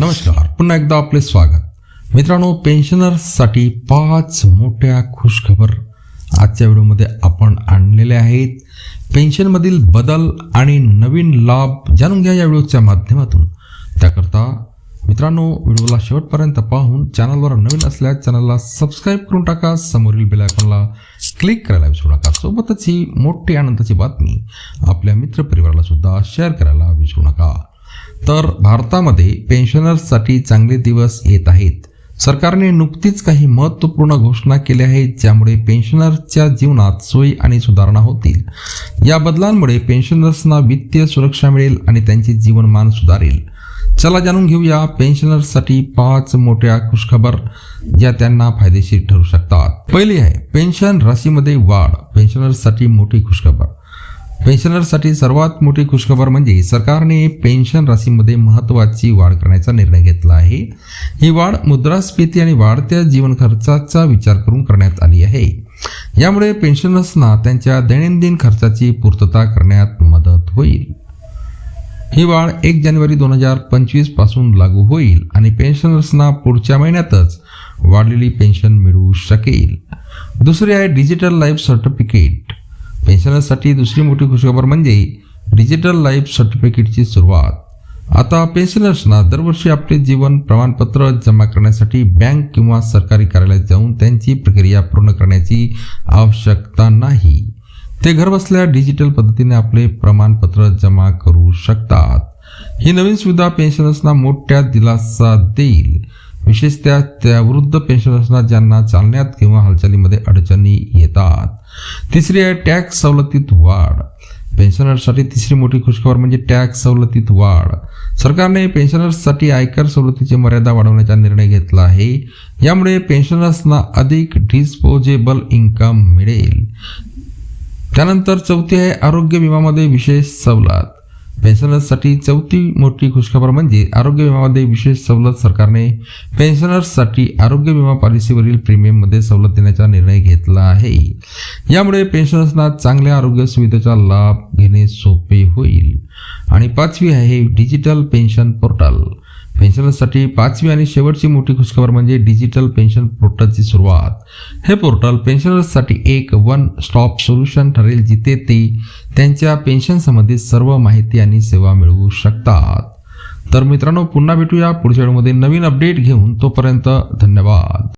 नमस्कार पुन्हा एकदा आपले स्वागत. मित्रांनो पेन्शनर्ससाठी पाच मोठ्या खुशखबर आजच्या व्हिडिओमध्ये आपण आणलेले आहेत. पेन्शनमधील बदल आणि नवीन लाभ जाणून घ्या या व्हिडिओच्या माध्यमातून. त्याकरता मित्रांनो व्हिडिओला शेवटपर्यंत पाहून चॅनलवर नवीन असल्यास चॅनलला सबस्क्राईब करून टाका. समोरील बेल आयकॉनला क्लिक करायला विसरू नका. सोबतच ही मोठी आनंदाची बातमी आपल्या मित्रपरिवाराला सुद्धा शेअर करायला विसरू नका. तर भारतामध्ये पेन्शनर्ससाठी चांगले दिवस येत आहेत. सरकारने नुकतीच काही महत्त्वपूर्ण घोषणा केल्या आहेत ज्यामुळे पेन्शनर्सच्या जीवनात सोयी आणि सुधारणा होतील. या बदलांमुळे पेन्शनर्सना वित्तीय सुरक्षा मिळेल आणि त्यांचे जीवनमान सुधारेल. चला जाणून घेऊया पेन्शनर्ससाठी पाच मोठ्या खुशखबर ज्या त्यांना फायदेशीर ठरू शकतात. पहिली आहे पेन्शन राशीमध्ये वाढ. पेन्शनर्ससाठी मोठी खुशखबर. पेन्शनर्ससाठी सर्वात मोठी खुशखबर म्हणजे सरकारने पेन्शन राशीमध्ये महत्त्वाची वाढ करण्याचा निर्णय घेतला आहे. ही वाढ मुद्रास्फीती आणि वाढत्या जीवन खर्चाचा विचार करून करण्यात आली आहे. यामुळे पेन्शनर्सना त्यांच्या दैनंदिन खर्चाची पूर्तता करण्यात मदत होईल. ही वाढ एक जानेवारी दोन हजार पंचवीसपासून लागू होईल आणि पेन्शनर्सना पुढच्या महिन्यातच वाढलेली पेन्शन मिळू शकेल. दुसरी आहे डिजिटल लाईफ सर्टिफिकेट पेन्शनरसाठी दुसरी मोठी खुशखबर म्हणजे डिजिटल लाईफ सर्टिफिकेटची सुरुवात. आता पेन्शनर्सना दरवर्षी आपले जीवन प्रमाणपत्र जमा करण्यासाठी बँक किंवा सरकारी कार्यालयात जाऊन त्यांची प्रक्रिया पूर्ण करण्याची आवश्यकता नाही. ते घरबसल्या डिजिटल पद्धतीने आपले प्रमाणपत्र जमा करू शकतात. ही नवीन सुविधा पेन्शनर्सना मोठ्या दिलासा देईल. विशेषतः त्या वृद्ध पेन्शनर्सना ज्यांना चालण्यात किंवा हालचालीमध्ये अडचणी येतात. तिसरी आहे टॅक्स सवलतीत वाढ. पेन्शनर्ससाठी तिसरी मोठी खुशखबर म्हणजे टॅक्स सवलतीत वाढ. सरकारने पेन्शनर्ससाठी आयकर सवलतीची मर्यादा वाढवण्याचा निर्णय घेतला आहे. यामुळे पेन्शनर्सना अधिक डिस्पोजेबल इन्कम मिळेल. त्यानंतर चौथी आहे आरोग्य विमामध्ये विशेष सवलत. पेन्शनर्ससाठी चौथी मोठी खुशखबर म्हणजे आरोग्य विमामध्ये विशेष सवलत सरकारने पेन्शनर्ससाठी आरोग्य विमा पॉलिसीवरील प्रीमियममध्ये सवलत देण्याचा निर्णय घेतला आहे. यामुळे पेन्शनर्सना चांगल्या आरोग्य सुविधेचा लाभ घेणे सोपे होईल. आणि पाचवी आहे डिजिटल पेन्शन पोर्टल. पेन्शनर्ससाठी पाचवी आणि शेवटची मोठी खुशखबर म्हणजे डिजिटल पेन्शन पोर्टलची सुरुवात. हे पोर्टल पेन्शनर्ससाठी एक वन स्टॉप सोल्युशन ठरेल जिथे ते त्यांच्या पेन्शन संबंधित सर्व माहिती आणि सेवा मिळवू शकतात. तर मित्रांनो पुन्हा भेटूया पुढच्या वेळेमध्ये नवीन अपडेट घेऊन तोपर्यंत धन्यवाद.